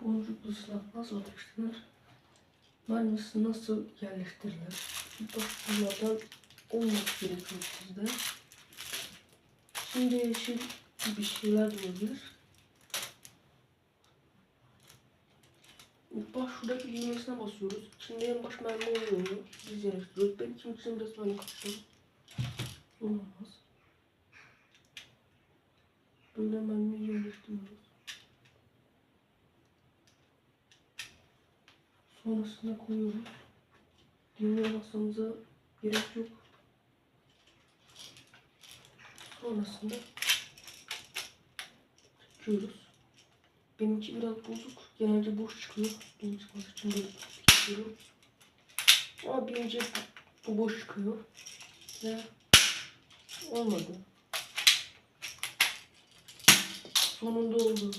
Boncuklu silah nasıl ateşlenir? Mermisi nasıl yerleştirilir? İlk bunlardan olmak gerekiyor sizde. Şimdi yeşil bir şeyler. İlk baş şuradaki düğmesine basıyoruz. İçinde en baş mermi oluyor. Biz yerleştiriyoruz. Ben ikincisini biraz böyle kaçırdım. Olmaz. Böyle mermiyi yerleştiriyoruz. Sonrasında koyuyoruz. Düğmeye basmamıza gerek yok. Sonrasında çekiyoruz. Benimki biraz bozuk. Genelde boş çıkıyor. Dolu çıkması için böyle çekiyorum. Ama birinci bu boş çıkıyor. Ve olmadı. Sonunda oldu.